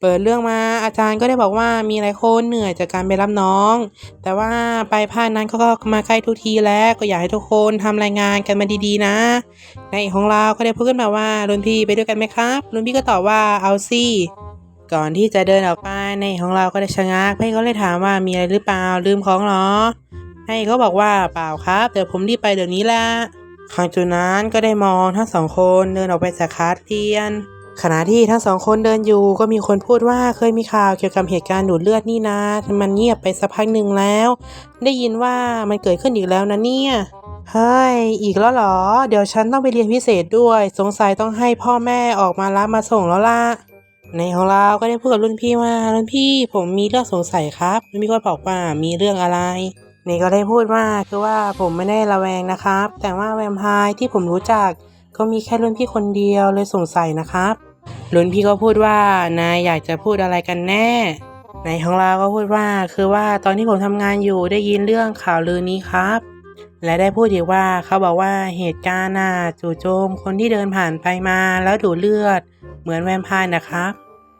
เปิดเรื่องมาอาจารย์ก็ได้บอกว่ามีหลายคนเหนื่อยจากการไปรับน้อง แต่ว่าไปลายภาคนั้นเขาก็มาใกล้ทุกทีแล้วก็อยากให้ทุกคนทำรายงานกันมาดีๆนะ ในของเราก็ได้พูดขึ้นมาว่ารุ่นพี่ไปด้วยกันไหมครับรุ่นพี่ก็ตอบว่าเอาสิก่อนที่จะเดินออกไปในของเราก็ได้ชะงักพี่ก็เลยถามว่ามีอะไรหรือเปล่าลืมของเหรอ ให้เขาบอกว่าเปล่าครับเดี๋ยวผมรีบไปเดี๋ยวนี้และข้งจุนั้นก็ได้มองทั้งสองคนเดินออกไปจากคาสเรียน ขณะที่ทั้งสองคนเดินอยู่ก็มีคนพูดว่าเคยมีข่าวเกี่ยวกับเหตุการณ์ดูดเลือดนี่นะ มันเงียบไปสักพักหนึ่งแล้ว ได้ยินว่ามันเกิดขึ้นอีกแล้วนะเนี่ยเฮ้ยอีกแล้วเหรอ เดี๋ยวฉันต้องไปเรียนพิเศษด้วย สงสัยต้องให้พ่อแม่ออกมารับมาส่งแล้วล่ะในของเราก็ได้พูดกับรุ่นพี่ว่ารุ่นพี่ผมมีเรื่องสงสัยครับรุ่นพี่ก็บอกว่ามีเรื่องอะไรนี่ก็ได้พูดว่าคือว่าผมไม่ได้ระแวงนะครับ แต่ว่าแวมไพร์ที่ผมรู้จักก็มีแค่รุ่นพี่คนเดียวเลยสงสัยนะครับ รุ่นพี่ก็พูดว่านายอยากจะพูดอะไรกันแน่ในของเราก็พูดว่าคือว่าตอนที่ผมทำงานอยู่ได้ยินเรื่องข่าวลือนี้ครับ และได้พูดอีกว่าเขาบอกว่าเหตุการณ์น่ะจู่โจมคนที่เดินผ่านไปมาแล้วดูดเลือด เหมือนแวมไพร์นะครับ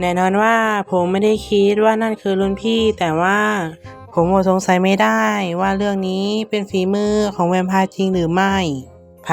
แน่นอนว่าผมไม่ได้คิดว่านั่นคือรุ่นพี่ แต่ว่าผมอดสงสัยไม่ได้ว่าเรื่องนี้เป็นฝีมือของแวมไพร์จริงหรือไม่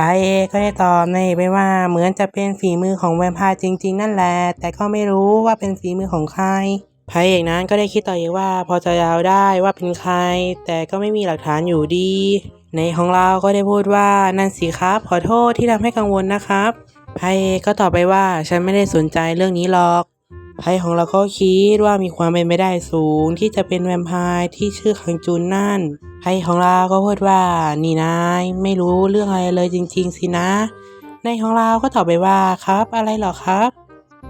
พายเอกก็ได้ตอบในไปว่าเหมือนจะเป็นฝีมือของแวมไพร์จริง ๆ นั่นแหละ แต่ก็ไม่รู้ว่าเป็นฝีมือของใครพระเอกนั้นก็ได้คิดต่ออีกว่าพอจะเดาได้ว่าเป็นใคร แต่ก็ไม่มีหลักฐานอยู่ดี ในของเราก็ได้พูดว่านั่นสิครับ ขอโทษที่ทำให้กังวลนะครับพระเอกก็ตอบไปว่าฉันไม่ได้สนใจเรื่องนี้หรอก ไพ่ของเราก็คิดว่ามีความเป็นไปได้สูงที่จะเป็นแวมไพร์ที่ชื่อคังจูนนั่นไพ่ของเราก็พูดว่า นี่นายไม่รู้เรื่องอะไรเลยจริง ๆ สินะ ในของเราก็ตอบไปว่าครับ อะไรหรอครับ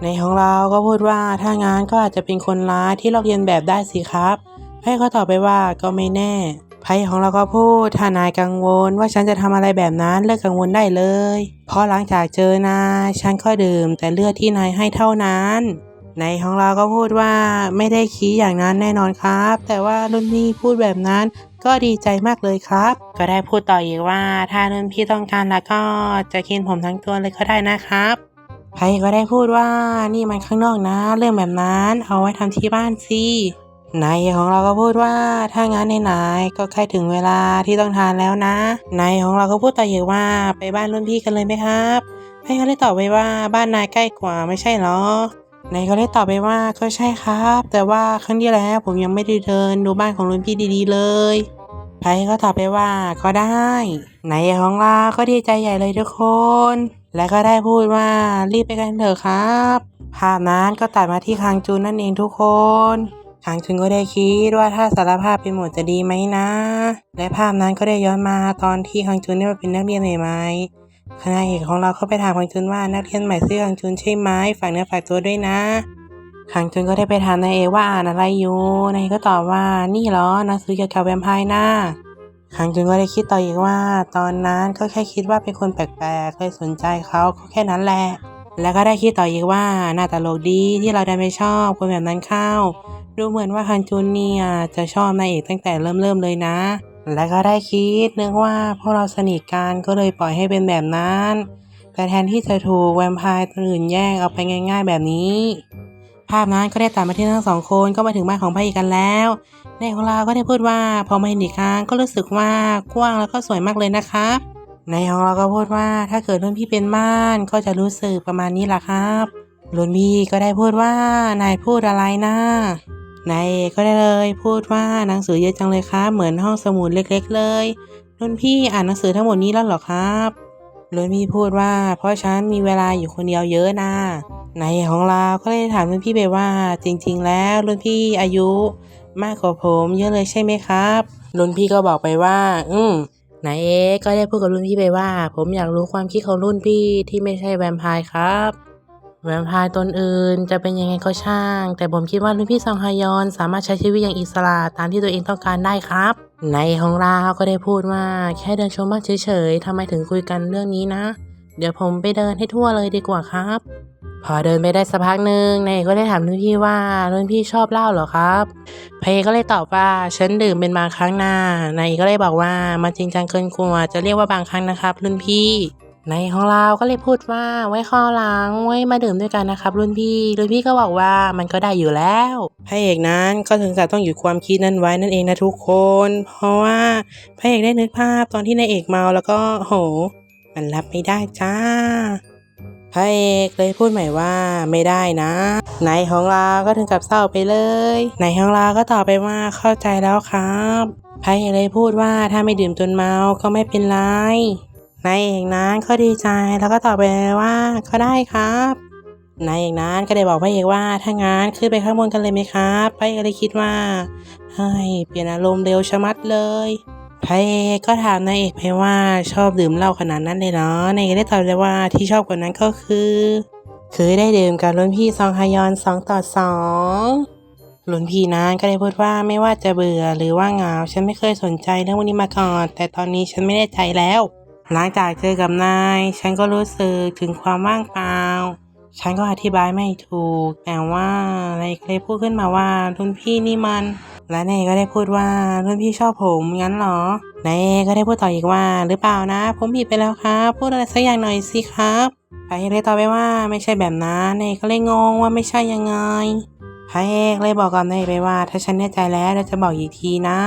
ในของเราก็พูดว่าถ้างานก็อาจจะเป็นคนร้ายที่ลอกเลียนแบบได้สิครับไพ่ก็ตอบไปว่าก็ไม่แน่ไพ่ของเราก็พูดถ้านายกังวลว่าฉันจะทำอะไรแบบนั้นเลิกกังวลได้เลย เพราะหลังจากเจอนายฉันก็ดื่มแต่เลือดที่นายให้เท่านั้น ในของเราก็พูดว่าไม่ได้คิดอย่างนั้นแน่นอนครับ แต่ว่ารุ่นพี่พูดแบบนั้นก็ดีใจมากเลยครับ ก็ได้พูดต่ออีกว่า ถ้ารุ่นพี่ต้องการแล้วก็จะกินผมทั้งตัวเลยก็ได้นะครับไพก็ได้พูดว่านี่มันข้างนอกนะ เรื่องแบบนั้นเอาไว้ทำที่บ้านสินายของเราก็พูดว่าถ้างั้นไหนๆก็ใกล้ถึงเวลาที่ต้องทานแล้วนะนายของเราก็พูดต่ออีกว่าไปบ้านรุ่นพี่กันเลยไหมครับไพก็ได้ตอบไปว่าบ้านนายใกล้กว่าไม่ใช่เหรอ นายก็ได้ตอบไปว่าก็ใช่ครับ แต่ว่าครั้งที่แล้วผมยังไม่ได้เดินดูบ้านของรุ่นพี่ดีๆเลยไพก็ตอบไปว่าก็ได้นายของเราก็ดีใจใหญ่เลยทุกคน และก็ได้พูดว่ารีบไปกันเถอะครับภาพนั้นก็ตัดมาที่คางจูนนั่นเองทุกคนคางจูนก็ได้คิดว่าถ้าสารภาพเป็นหมดจะดีไหมนะ และภาพนั้นก็ได้ย้อนมาตอนที่คางจูนได้มาเป็นนักเรียนใหม่ๆ คณะเอกของเราก็ไปถามคังจุนว่านักเรียนใหม่ชื่อคังจุนใช่ไหมฝากเนื้อฝากตัวด้วยนะคังจุนก็ได้ไปถามนายเอกว่าอ่านอะไรอยู่นายเอกก็ตอบว่านี่เหรอหนังสือเกี่ยวกับแวมไพร์นะคังจุนก็ได้คิดต่ออีกว่า ตอนนั้นก็แค่คิดว่าเป็นคนแปลกๆเลยสนใจเขาก็แค่นั้นแหละ แล้วก็ได้คิดต่ออีกว่าน่าตลกดีที่เราได้ไม่ชอบคนแบบนั้นเข้า ดูเหมือนว่าคังจุนเนี่ยจะชอบนายเอกตั้งแต่เริ่มๆเลยนะ และก็ได้คิดนึกว่าพวกเราสนิทกันก็เลยปล่อยให้เป็นแบบนั้น แต่แทนที่จะถูกแวมไพร์ตัวอื่นแย่งเอาไปง่าย ๆ แบบนี้ ภาพนั้นก็ได้ตัดมาที่ทั้งสองคนก็มาถึงบ้านของพระเอกกันแล้วในของเราก็ได้พูดว่าพอมาเห็นอีกครั้งก็รู้สึกว่ากว้างแล้วก็สวยมากเลยนะครับในของเราก็พูดว่าถ้าเกิดรุ่นพี่เป็นม่านก็จะรู้สึกประมาณนี้แหละครับรุ่นพี่ก็ได้พูดว่านายพูดอะไรนะ นายเอก็ได้เลยพูดว่าหนังสือเยอะจังเลยครับ เหมือนห้องสมุดเล็ก ๆ เลยรุ่นพี่อ่านหนังสือทั้งหมดนี้แล้วหรอครับรุ่นพี่พูดว่า เพราะฉันมีเวลาอยู่คนเดียวเยอะนะนายของเราก็เลยถามรุ่นพี่ไปว่า จริง ๆ แล้วรุ่นพี่อายุ มากกว่าผมเยอะเลยใช่ไหมครับรุ่นพี่ก็บอกไปว่า อืมนายเอกก็ได้พูดกับรุ่นพี่ไปว่า ผมอยากรู้ความคิดของรุ่นพี่ที่ไม่ใช่แวมไพร์ครับ แวมไพร์ตนอื่นจะเป็นยังไงก็ช่าง แต่ผมคิดว่ารุ่นพี่ซองฮยอนสามารถใช้ชีวิตอย่างอิสระตามที่ตัวเองต้องการได้ครับ ในของเราก็ได้พูดว่าแค่เดินชมบ้านเฉยๆทำไมถึงคุยกันเรื่องนี้นะ เดี๋ยวผมไปเดินให้ทั่วเลยดีกว่าครับ พอเดินไปได้สักพักหนึ่งนายก็ได้ถามรุ่นพี่ว่ารุ่นพี่ชอบเหล้าเหรอครับพระเอกก็เลยตอบว่าฉันดื่มเป็นบางครั้งนะนายก็เลยบอกว่ามันจริงจังเกินกว่าจะเรียกว่าบางครั้งนะครับ รุ่นพี่ ในของเราก็เลยพูดว่าไว้ข้อหลังไว้มาดื่มด้วยกันนะครับ รุ่นพี่รุ่นพี่ก็บอกว่ามันก็ได้อยู่แล้วพระเอกนั้นก็ถึงกับต้องหยุดความคิดนั้นไว้นั่นเองนะทุกคน เพราะว่าพระเอกได้นึกภาพตอนที่นายเอกเมาแล้วก็โห มันรับไม่ได้จ้าพระเอกเลยพูดใหม่ว่าไม่ได้นะนายของเราก็ถึงกับเศร้าไปเลยนายของเราก็ตอบไปว่าเข้าใจแล้วครับพระเอกเลยพูดว่าถ้าไม่ดื่มจนเมาก็ไม่เป็นไร นายเอกนั้นก็ดีใจแล้วก็ตอบไปว่าก็ได้ครับนายเอกนั้นก็ได้บอกพระเอกว่าถ้างั้นขึ้นไปข้างบนกันเลยไหมครับพระเอกเลยคิดว่าเฮ้ยเปลี่ยนอารมณ์เร็วชะมัดเลยพระเอกก็ถามนายเอกไปว่าชอบดื่มเหล้าขนาดนั้นเลยเนาะนายเอกได้ตอบเลยว่าที่ชอบกว่านั้นก็คือคือได้ดื่มกับรุ่นพี่ซองฮยอนสองต่อสองรุ่นพี่นั้นก็ได้พูดว่าไม่ว่าจะเบื่อหรือว่าเหงาฉันไม่เคยสนใจเรื่องพวกนี้มาก่อน แต่ตอนนี้ฉันไม่แน่ใจแล้ว หลังจากเจอกับนาย ฉันก็รู้สึกถึงความว่างเปล่า ฉันก็อธิบายไม่ถูก แต่ว่านายก็เลยพูดขึ้นมาว่ารุ่นพี่นี่มัน และนายก็ได้พูดว่ารุ่นพี่ชอบผมงั้นเหรอนายก็ได้พูดต่ออีกว่า หรือเปล่านะ ผมผิดไปแล้วครับ พูดอะไรสักอย่างหน่อยสิครับพระเอกเลยตอบไปว่าไม่ใช่แบบนั้นนายก็เลยงงว่าไม่ใช่ยังไงพระเอกเลยบอกกับนายไปว่า ถ้าฉันแน่ใจแล้วเราจะบอกอีกทีนะ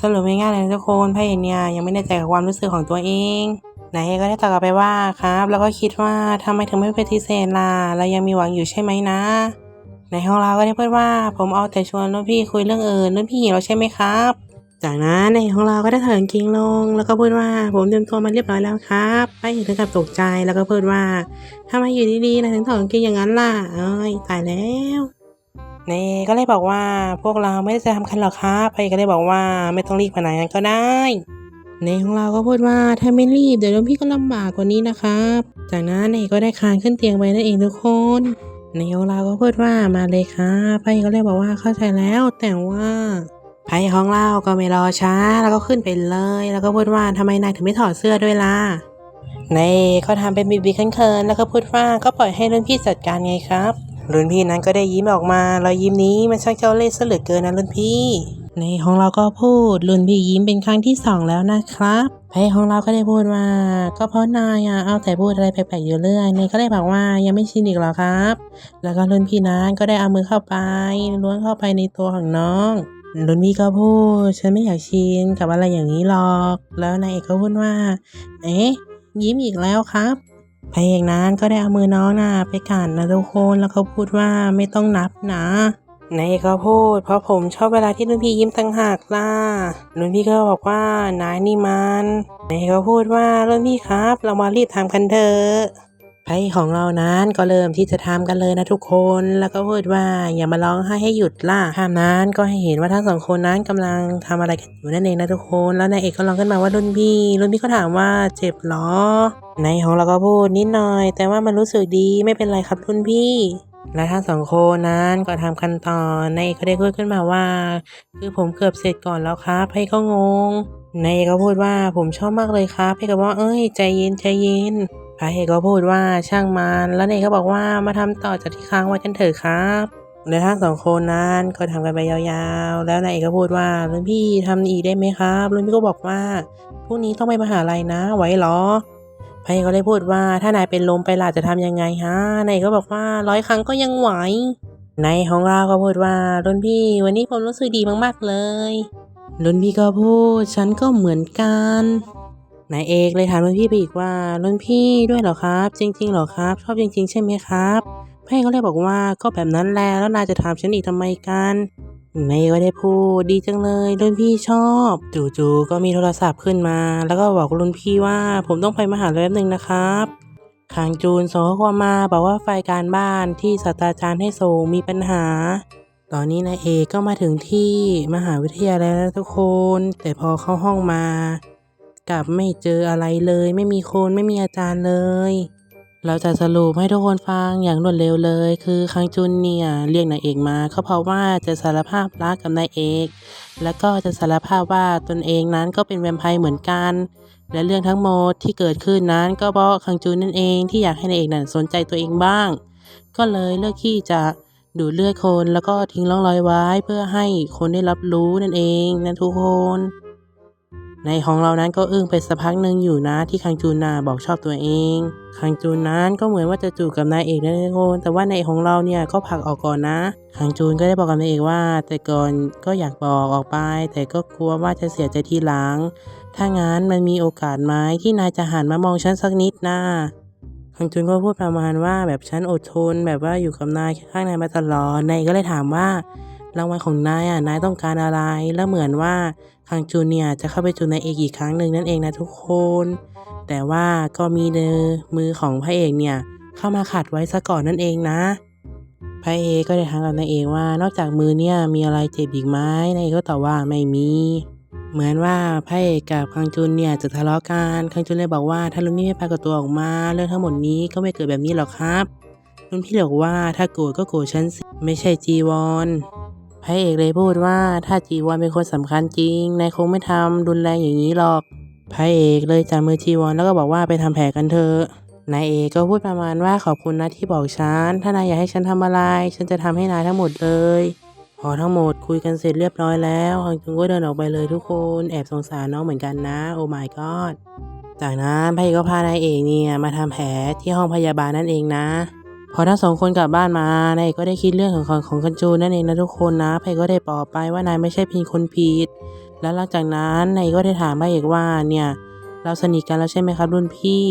สรุปง่ายๆเลยนะทุกคนพระเอกเนี่ยยังไม่แน่ใจกับความรู้สึกของตัวเองนายก็ได้ตอบกลับไปว่าครับ แล้วก็คิดว่าทำไมถึงไม่ปฏิเสธล่ะเรายังมีหวังอยู่ใช่ไหมนะ ในห้องเราก็ได้พูดว่า ผมเอาแต่ชวนรุ่นพี่คุยเรื่องอื่นรุ่นพี่หิวแล้วใช่ไหมครับ จากนั้นในห้องเราก็ได้เถินกิ้งลง แล้วก็พูดว่าผมเตรียมตัวมาเรียบร้อยแล้วครับไปถึงกับตกใจแล้วก็พูดว่าทำไมอยู่ดีๆนะถึงถอดกางเกงอย่างนั้นล่ะเอ้ยตายแล้ว นก็เลยบอกว่าพวกเราไม่ได้จะทำคันหรอกครับไปก็เลยบอกว่าไม่ต้องรีบขนาดนั้นก็ได้ ในของเราก็พูดว่าถ้าไม่รีบเดี๋ยวพี่ก็ลำบากกว่านี้นะครับ จากนั้นเนก็ได้คานขึ้นเตียงไปนั่นเองทุกคนในของเราก็พูดว่ามาเลยครับไปก็เลยบอกว่าเข้าใจแล้วแต่ว่าไพ่ของเราก็ไม่รอช้า แล้วก็ขึ้นไปเลย แล้วก็พูดว่าทำไมนายถึงไม่ถอดเสื้อด้วยล่ะในก็ทำเป็นบีบีเขินๆแล้วก็พูดว่าก็ปล่อยให้รุ่นพี่จัดการไงครับ รุ่นพี่นั้นก็ได้ยิ้มออกมารอยยิ้มนี้มันช่างเจ้าเล่ห์ซะเหลือเกินนะรุ่นพี่ ในของเราก็พูดรุ่นพี่ยิ้มเป็นครั้งที่สองแล้วนะครับไพ่ของเราก็ได้พูดว่า ก็เพราะนายอะเอาแต่พูดอะไรแปลกๆอยู่เรื่อยในก็เลยบอกว่ายังไม่ชินอีกหรอครับ แล้วก็รุ่นพี่นั้นก็ได้เอามือเข้าไปล้วงเข้าไปในตัวของน้องรุ่นพี่ก็พูดฉันไม่อยากชินกับอะไรอย่างนี้หรอก แล้วนายเอกก็พูดว่า เอ๊ะยิ้มอีกแล้วครับ พระเอกนั้นก็ได้เอามือน้องน่ะไปกันนะทุกคนแล้วก็พูดว่าไม่ต้องนับนะนายเอกก็พูดเพราะผมชอบเวลาที่รุ่นพี่ยิ้มตั้งหากล่ะรุ่นพี่ก็บอกว่านายนี่มันนายเอกก็พูดว่ารุ่นพี่ครับ เรามารีบทำกันเถอะ ไพ่ของเรานั้นก็เริ่มที่จะทำกันเลยนะทุกคน แล้วก็พูดว่าอย่ามาร้องไห้ให้หยุดล่ะภาพนั้นก็ให้เห็นว่าทั้งสองคนนั้นกำลังทำอะไรกันอยู่นั่นเองนะทุกคน แล้วนายเอกก็ร้องขึ้นมาว่ารุ่นพี่ รุ่นพี่ก็ถามว่าเจ็บเหรอในของเราก็พูดนิดหน่อย แต่ว่ามันรู้สึกดีไม่เป็นไรครับรุ่นพี่และทั้งสองคนนั้นก็ทำกันต่อนายเอกก็ได้พูดขึ้นมาว่า คือผมเกือบเสร็จก่อนแล้วครับให้ก็งงนายเอกก็พูดว่าผมชอบมากเลยครับให้ก็บอกว่าเอ้ยใจเย็นใจเย็น พระเอกก็พูดว่าช่างมันแล้วนายก็บอกว่ามาทำต่อจากที่ค้างไว้กันเถอะครับและทั้งสองคนนั้นก็ทำกันไปยาวๆ แล้วนายเอกก็พูดว่ารุ่นพี่ทำอีกได้ไหมครับรุ่นพี่ก็บอกว่าพรุ่งนี้ต้องไปมหาลัยนะ ไหวหรอพระเอกก็เลยพูดว่าถ้านายเป็นลมไปล่ะจะทำยังไงฮะนายกก็บอกว่าร้อยครั้งก็ยังไหวในของเราก็พูดว่ารุ่นพี่วันนี้ผมรู้สึกดีมากๆเลยรุ่นพี่ก็พูดฉันก็เหมือนกัน นายเอกเลยถามรุ่นพี่ไปอีกว่ารุ่นพี่ด้วยเหรอครับ จริงๆเหรอครับ ชอบจริง ๆ ใช่ไหมครับพระเอกก็เลยบอกว่าก็แบบนั้นแลแล้วนายจะถามฉันอีกทำไมกันนายก็ได้พูดดีจังเลยรุ่นพี่ชอบ จู่ๆก็มีโทรศัพท์ขึ้นมา แล้วก็บอกรุ่นพี่ว่าผมต้องไปมหาลัยแป๊บนึงนะครับขางจูนส่งข้อความมาบอกว่าไฟการบ้านที่ศาสตราจารย์ให้ส่งมีปัญหา ตอนนี้นายเอกก็มาถึงที่มหาวิทยาลัยแล้วทุกคน แต่พอเข้าห้องมา กลับไม่เจออะไรเลย ไม่มีคนไม่มีอาจารย์เลย เราจะสรุปให้ทุกคนฟังอย่างรวดเร็วเลย คือคังจุนเนี่ยเรียกนายเอกมาก็เพราะว่าจะสารภาพรักกับนายเอก แล้วก็จะสารภาพว่าตนเองนั้นก็เป็นแวมไพร์เหมือนกัน และเรื่องทั้งหมดที่เกิดขึ้นนั้นก็เพราะคังจูนนั่นเองที่อยากให้นายเอกนั้นสนใจตัวเองบ้าง ก็เลยเลือกที่จะดูดเลือดคนแล้วก็ทิ้งร่องรอยไว้เพื่อให้คนได้รับรู้นั่นเองนะทุกคน ในของเรานั้นก็อึ้งไปสักพักหนึ่งอยู่นะที่คังจูนน่ะบอกชอบตัวเอง คังจูนนั้นก็เหมือนว่าจะจูบกับนายเอกนะทุกคนแต่ว่านายเอกของเราเนี่ยก็ผลักออกก่อนนะ คังจูนก็ได้บอกกับนายเอกว่า แต่ก่อนก็อยากบอกออกไป แต่ก็กลัวว่าจะเสียใจทีหลัง ถ้างั้นมันมีโอกาสไหมที่นายจะหันมามองฉันสักนิดนะคังจูนก็พูดประมาณว่าแบบฉันอดทนแบบว่าอยู่กับนายข้างนายมาตลอดนายก็เลยถามว่ารางวัลของนายอะนายต้องการอะไรแล้วเหมือนว่า คังจูเนียจะเข้าไปจูนนายเอกอีกครั้งหนึ่งนั่นเองนะทุกคน แต่ว่าก็มีเนอมือของพระเอกเนี่ยเข้ามาขัดไว้ซะก่อนนั่นเองนะพระเอกก็ได้ถามกับนายเอกว่านอกจากมือเนี่ยมีอะไรเจ็บอีกไหมนายเอกก็ตอบว่าไม่มี เหมือนว่าพระเอกกับคังจุนเนี่ยจะทะเลาะกันคังจุนเลยบอกว่าถ้าลุงพี่ไม่ปรากฏตัวออกมาเรื่องทั้งหมดนี้ก็ไม่เกิดแบบนี้หรอกครับลุงพี่บอกว่าถ้าโกรธก็โกรธฉันสิไม่ใช่จีวร พระเอกเลยพูดว่าถ้าจีวรเป็นคนสำคัญจริงนายคงไม่ทำรุนแรงอย่างนี้หรอกพระเอกเลยจับมือจีวรแล้วก็บอกว่าไปทำแผลกันเถอะนายเอกก็พูดประมาณว่าขอบคุณนะที่บอกฉัน ถ้านายอยากให้ฉันทำอะไร ฉันจะทำให้นายทั้งหมดเลย พอทั้งหมดคุยกันเสร็จเรียบร้อยแล้วฮังจุงก็เดินออกไปเลยทุกคนแอบสงสารน้องเหมือนกันนะ โอ้ my god จากนั้นพระเอกก็พานายเอกเนี่ยมาทำแผลที่ห้องพยาบาลนั่นเองนะ พอทั้งสองคนกลับบ้านมานายเอกก็ได้คิดเรื่องของของของคันจูนนั่นเองนะทุกคนนะพระเอกก็ได้ปลอบไปว่านายไม่ใช่เพียงคนผิด แล้วหลังจากนั้นนายเอก็ได้ถามพเอกว่าเนี่ยเราสนิทกันแล้วใช่ไหมครับรุ่นพี่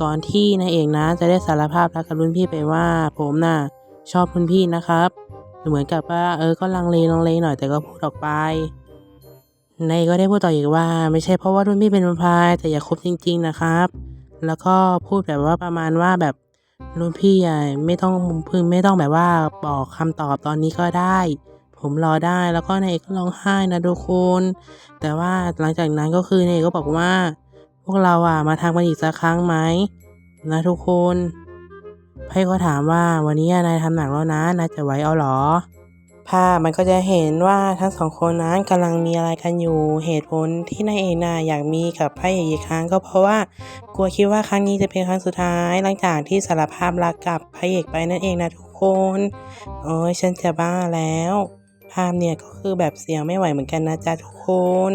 ก่อนที่นายเอกนะ จะได้สารภาพรักกับรุ่นพี่ไปว่า ผมน่ะชอบรุ่นพี่นะครับ เหมือนกับว่าเออก็ลังเลลังเลหน่อยแต่ก็พูดออกไปนายเอก็ได้พูดต่ออีกว่า ไม่ใช่เพราะว่ารุ่นพี่เป็นแวมพร์แต่อย่าคบจริง ๆนะครับ แล้วก็พูดแบบว่าประมาณว่าแบบ รุ่นพี่ไม่ต้องพึงไม่ต้องแบบว่าบอกคำตอบตอนนี้ก็ได้ ผมรอได้แล้วก็นายเอกก็ร้องไห้นะทุกคนแต่ว่าหลังจากนั้นก็คือนายเอกก็บอกว่า พวกเราอะมาทำกันอีกสักครั้งไหมนะทุกคนไพ่ก็ถามว่าวันนี้นายทำหนักแล้วนะนายจะไหวเอาหรอ ภาพมันก็จะเห็นว่าทั้งสองคนนั้นกำลังมีอะไรกันอยู่เหตุผลที่นายเอกน่ะอยากมีกับพระเอกอีกครั้งก็เพราะว่ากลัวคิดว่าครั้งนี้จะเป็นครั้งสุดท้ายหลังจากที่สารภาพรักกับพระเอกไปนั่นเองนะทุกคนโอ้ยฉันจะบ้าแล้ว ภาพเนี่ยก็คือแบบเสียงไม่ไหวเหมือนกันนะจ๊ะทุกคน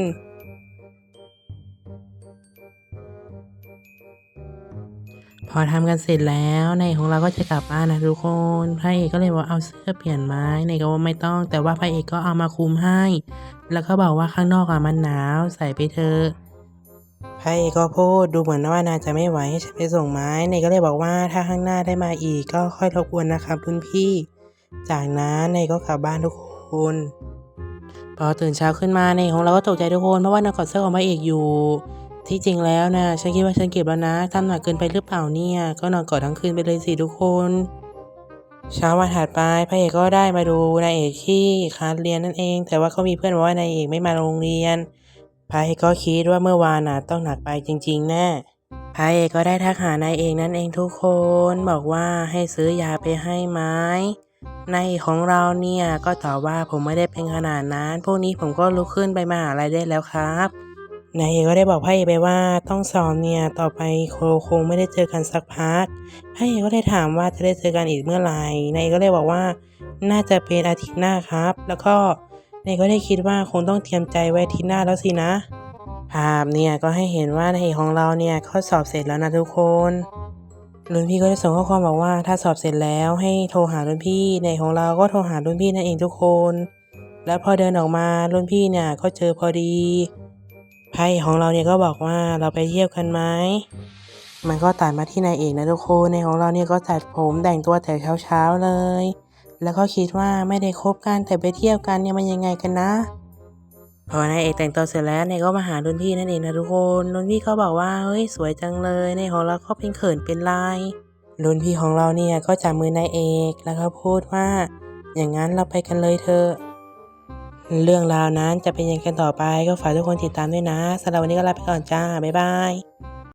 พอทำกันเสร็จแล้วนายของเราก็จะกลับบ้านนะทุกคนพระเอกก็เลยว่าเอาเสื้อเปลี่ยนไหมนายก็ว่าไม่ต้อง แต่ว่าพระเอกก็เอามาคุมให้ แล้วก็บอกว่าข้างนอกอะมันหนาวใส่ไปเถอะพระเอกก็พูดดูเหมือนว่านาจะไม่ไหวให้ฉันไปส่งไม้นายก็เลยบอกว่าถ้าข้างหน้าได้มาอีกก็ค่อยรบกวนนะครับรุ่นพี่ จากนั้นนายก็กลับบ้านทุกคนพอตื่นเช้าขึ้นมาในของเราก็ตกใจทุกคนเพราะว่านากอดเสื้อของพระเอกอยู่ ที่จริงแล้วนะฉันคิดว่าฉันเก็บแล้วนะทำหนักเกินไปหรือเปล่าเนี่ย ก็นอนกอดทั้งคืนไปเลยสิทุกคน เช้าวันถัดไปพระเอกก็ได้มาดูนายเอกที่คลาสเรียนนั่นเอง แต่ว่าเขามีเพื่อนบอกว่านายเอกไม่มาโรงเรียนพระเอกก็คิดว่าเมื่อวานน่ะต้องหนักไปจริงๆแน่พระเอกก็ได้ทักหานายเอกนั่นเองทุกคนบอกว่าให้ซื้อยาไปให้ไหมในของเราเนี่ยก็ตอบว่าผมไม่ได้เป็นขนาดนั้น พวกนี้ผมก็ลุกขึ้นไปมหาลัยได้แล้วครับ นายเอก็ได้บอกพระเอกไปว่าต้องสอบเนี่ยต่อไปโคคงไม่ได้เจอกันสักพักพระเอกก็ได้ถามว่าจะได้เจอกันอีกเมื่อไหร่นายเอกก็เลยบอกว่า น่าจะเป็นอาทิตย์หน้าครับ แล้วก็นายเอกก็ได้คิดว่าคงต้องเตรียมใจไว้อาทิตย์หน้าแล้วสินะภาพเนี่ยก็ให้เห็นว่านายเอกของเราเนี่ยข้อสอบเสร็จแล้วนะทุกคนรุ่นพี่ก็ได้ส่งข้อความบอกว่าถ้าสอบเสร็จแล้วให้โทรหารุ่นพี่ในของเราก็โทรหารุ่นพี่นั่นเองทุกคน แล้วพอเดินออกมารุ่นพี่เนี่ยก็เจอพอดี ไพ่ของเราเนี่ยก็บอกว่าเราไปเที่ยวกันไหมมันก็ตัดมาที่นายเอกนะทุกคนในของเราเนี่ยก็ตัดผมแต่งตัวแต่เช้าๆเลย แล้วก็คิดว่าไม่ได้คบกันแต่ไปเที่ยวกันเนี่ยมันยังไงกันนะ พอนายเอกแต่งตัวเสร็จแล้วนายก็มาหารุ่นพี่นั่นเองนะทุกคนรุ่นพี่เขาบอกว่าเฮ้ยสวยจังเลยในของเราก็เป็นเขินเป็นลายรุ่นพี่ของเราเนี่ยก็จับมือนายเอกแล้วก็พูดว่า อย่างนั้นเราไปกันเลยเถอะ เรื่องราวนั้นจะเป็นยังไงกันต่อไปก็ฝากทุกคนติดตามด้วยนะสำหรับวันนี้ก็ลาไปก่อนจ้าบ๊ายบาย